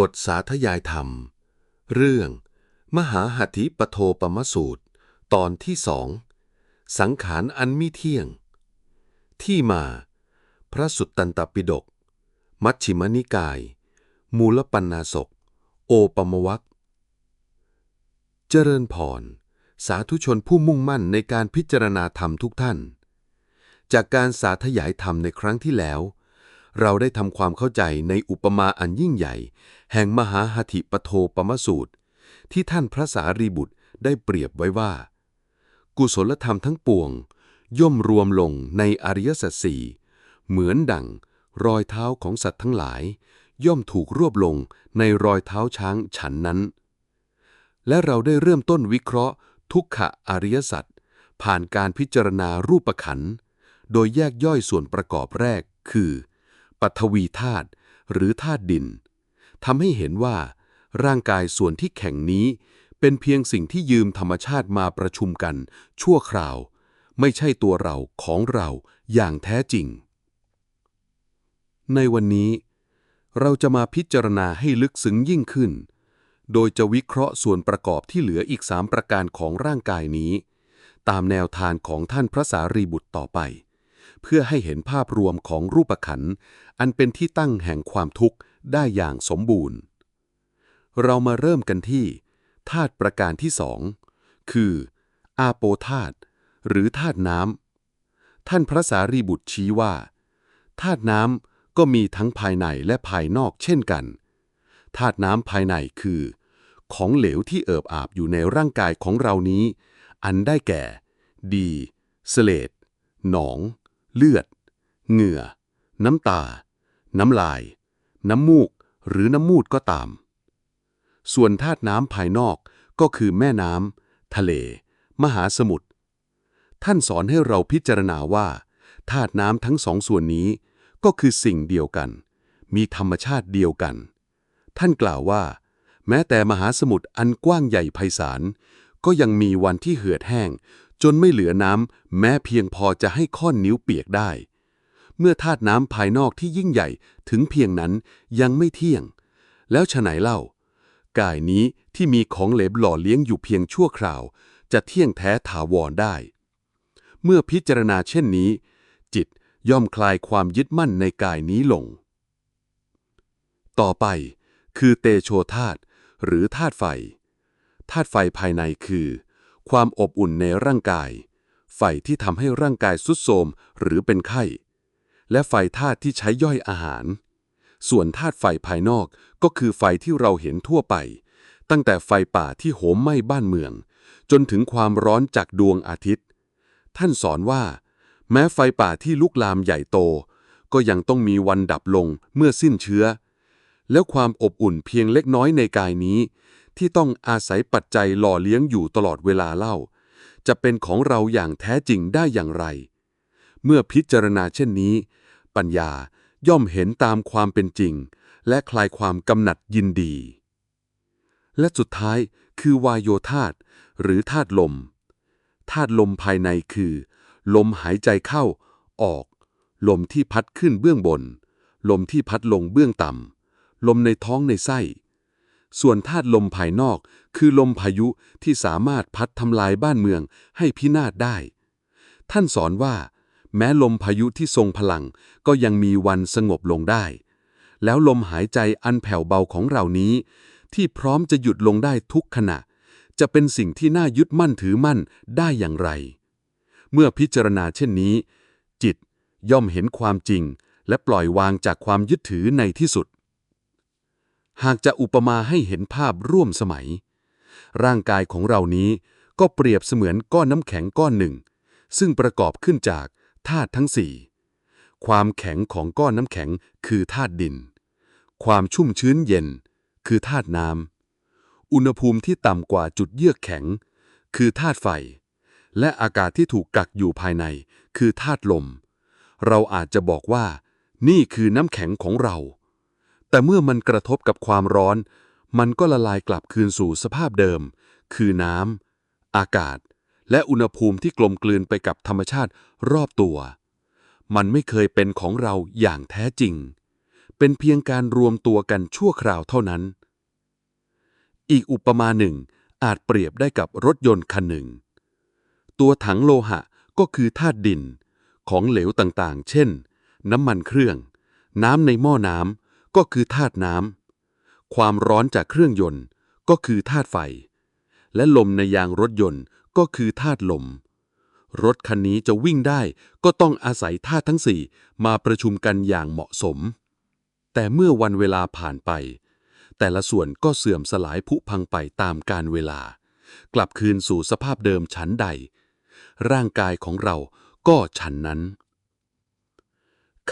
บทสาธยายธรรม เรื่อง มหาหัตถิปโทปมสูตร ตอนที่สองสังขารอันมิเที่ยง ที่มา พระสุตตันตปิฎกมัชฌิมนิกาย มูลปัญนาศก โอปมวัคเจริญพร สาธุชนผู้มุ่งมั่นในการพิจารณาธรรมทุกท่าน จากการสาธยายธรรมในครั้งที่แล้ว เราได้ทำความเข้าใจในอุปมาอันยิ่งใหญ่ แห่งมหาหัตถิปโทปมสูตร ที่ท่านพระสารีบุตรได้เปรียบไว้ว่า กุศลธรรมทั้งปวง ย่อมรวมลงในอริยสัจสี่เหมือนดั่ง รอยเท้าของสัตว์ทั้งหลาย ย่อมถูกรวบลงในรอยเท้าช้างฉันนั้น และเราได้เริ่มต้นวิเคราะห์ ทุกขะอริยสัจผ่านการพิจารณารูปขันธ์โดยแยกย่อยส่วนประกอบแรกคือ ปฐวีธาตุหรือธาตุดินทำให้เห็นว่า ร่างกายส่วนที่แข็งนี้ เป็นเพียงสิ่งที่ยืมธรรมชาติมาประชุมกัน ชั่วคราว ไม่ใช่ตัวเราของเราอย่างแท้จริง ในวันนี้ เราจะมาพิจารณาให้ลึกซึ้งยิ่งขึ้น โดยจะวิเคราะห์ส่วนประกอบที่เหลืออีกสามประการของร่างกายนี้ ตามแนวทางของท่านพระสารีบุตรต่อไป เพื่อให้เห็นภาพรวมของรูปขันอันเป็นที่ตั้งแห่งความทุกข์ได้อย่างสมบูรณ์ เรามาเริ่มกันที่ธาตุประการที่สองคือ อาโปธาตุหรือธาตุน้ำท่านพระสารีบุตรชี้ว่าธาตุน้ำก็มีทั้งภายในและภายนอกเช่นกันธาตุน้ำภายในคือ ของเหลวที่เอิบอาบอยู่ในร่างกายของเรานี้ อันได้แก่ ดี เสเลดหนอง เลือด เหงื่อ น้ำตา น้ำลาย น้ำมูก หรือน้ำมูดก็ตาม ส่วนธาตุน้ำภายนอกก็คือแม่น้ำทะเล มหาสมุทร ท่านสอนให้เราพิจารณาว่าธาตุน้ำทั้งสองส่วนนี้ ก็คือสิ่งเดียวกัน มีธรรมชาติเดียวกัน ท่านกล่าวว่า แม้แต่มหาสมุทรอันกว้างใหญ่ไพศาลก็ยังมีวันที่เหือดแห้ง จนไม่เหลือน้ำแม้เพียงพอจะให้ข้อนนิ้วเปียกได้ เมื่อธาตุน้ำภายนอกที่ยิ่งใหญ่ถึงเพียงนั้นยังไม่เที่ยง แล้วฉไหนเล่ากายนี้ที่มีของเหลวหล่อเลี้ยงอยู่เพียงชั่วคราว จะเที่ยงแท้ถาวรได้ เมื่อพิจารณาเช่นนี้ จิตย่อมคลายความยึดมั่นในกายนี้ลง ต่อไปคือเตโชธาตุหรือธาตุไฟธาตุไฟภายในคือ ความอบอุ่นในร่างกาย ไฟที่ทำให้ร่างกายสุดโทมหรือเป็นไข้ และไฟธาตุที่ใช้ย่อยอาหาร ส่วนธาตุไฟภายนอกก็คือไฟที่เราเห็นทั่วไป ตั้งแต่ไฟป่าที่โหมไหม้บ้านเมือง จนถึงความร้อนจากดวงอาทิตย์ ท่านสอนว่า แม้ไฟป่าที่ลุกลามใหญ่โต ก็ยังต้องมีวันดับลงเมื่อสิ้นเชื้อ แล้วความอบอุ่นเพียงเล็กน้อยในกายนี้ ที่ต้องอาศัยปัจจัยหล่อเลี้ยงอยู่ตลอดเวลาเล่า จะเป็นของเราอย่างแท้จริงได้อย่างไร เมื่อพิจารณาเช่นนี้ ปัญญาย่อมเห็นตามความเป็นจริง และคลายความกำหนัดยินดี และสุดท้ายคือวายโยธาตหรือธาตุลมธาตุลมภายในคือ ลมหายใจเข้า ออก ลมที่พัดขึ้นเบื้องบน ลมที่พัดลงเบื้องต่ำลมในท้องในไส้ ส่วนธาตุลมภายนอก คือลมพายุที่สามารถพัดทำลายบ้านเมืองให้พินาศได้ ท่านสอนว่า แม้ลมพายุที่ทรงพลังก็ยังมีวันสงบลงได้ แล้วลมหายใจอันแผ่วเบาของเรานี้ ที่พร้อมจะหยุดลงได้ทุกขณะ จะเป็นสิ่งที่น่ายึดมั่นถือมั่นได้อย่างไร เมื่อพิจารณาเช่นนี้ จิตย่อมเห็นความจริง และปล่อยวางจากความยึดถือในที่สุด หากจะอุปมาให้เห็นภาพร่วมสมัย ร่างกายของเรานี้ก็เปรียบเสมือนก้อนน้ำแข็งก้อนหนึ่ง ซึ่งประกอบขึ้นจากธาตุทั้งสี่ความแข็งของก้อนน้ำแข็งคือธาตุดิน ความชุ่มชื้นเย็น คือธาตุน้ำอุณหภูมิที่ต่ำกว่าจุดเยือกแข็ง คือธาตุไฟ และอากาศที่ถูกกักอยู่ภายใน คือธาตุลม เราอาจจะบอกว่า นี่คือน้ำแข็งของเรา แต่เมื่อมันกระทบกับความร้อน มันก็ละลายกลับคืนสู่สภาพเดิม คือน้ำอากาศ และอุณหภูมิที่กลมกลืนไปกับธรรมชาติรอบตัว มันไม่เคยเป็นของเราอย่างแท้จริง เป็นเพียงการรวมตัวกันชั่วคราวเท่านั้น อีกอุปมาหนึ่งอาจเปรียบได้กับรถยนต์คันหนึ่ง ตัวถังโลหะก็คือธาตุดิน ของเหลวต่างๆ เช่น น้ำมันเครื่อง น้ำในหม้อน้ำ ก็คือธาตุน้ำ ความร้อนจากเครื่องยนต์ ก็คือธาตุไฟ และลมในยางรถยนต์ก็คือธาตุลม รถคันนี้จะวิ่งได้ก็ต้องอาศัยธาตุทั้งสี่มาประชุมกันอย่างเหมาะสม แต่เมื่อวันเวลาผ่านไป แต่ละส่วนก็เสื่อมสลายผุพังไปตามกาลเวลา กลับคืนสู่สภาพเดิมชั้นใด ร่างกายของเราก็ฉันนั้น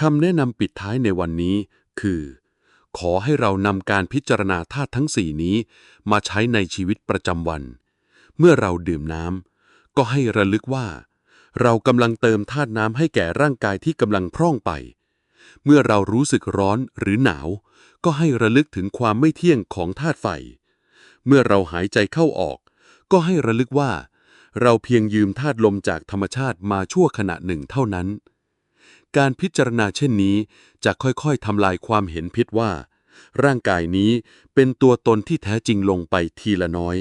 คำแนะนำปิดท้ายในวันนี้คือ ขอให้เรานำการพิจารณาธาตุทั้งสี่นี้ มาใช้ในชีวิตประจำวัน เมื่อเราดื่มน้ำก็ให้ระลึกว่า เรากำลังเติมธาตุน้ำให้แก่ร่างกายที่กำลังพร่องไป เมื่อเรารู้สึกร้อนหรือหนาว ก็ให้ระลึกถึงความไม่เที่ยงของธาตุไฟ เมื่อเราหายใจเข้าออก ก็ให้ระลึกว่า เราเพียงยืมธาตุลมจากธรรมชาติมาชั่วขณะหนึ่งเท่านั้น การพิจารณาเช่นนี้ จะค่อยๆทำลายความเห็นผิดว่า ร่างกายนี้เป็นตัวตนที่แท้จริงลงไปทีละน้อย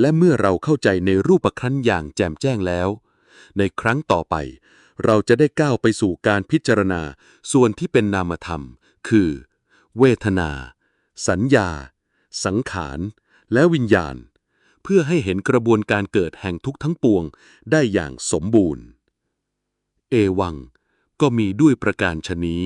และเมื่อเราเข้าใจในรูปครั้นอย่างแจ่มแจ้งแล้ว ในครั้งต่อไป เราจะได้ก้าวไปสู่การพิจารณาส่วนที่เป็นนามธรรม คือ เวทนา สัญญา สังขาร และวิญญาณ เพื่อให้เห็นกระบวนการเกิดแห่งทุกทั้งปวงได้อย่างสมบูรณ์ เอวัง ก็มีด้วยประการชนี้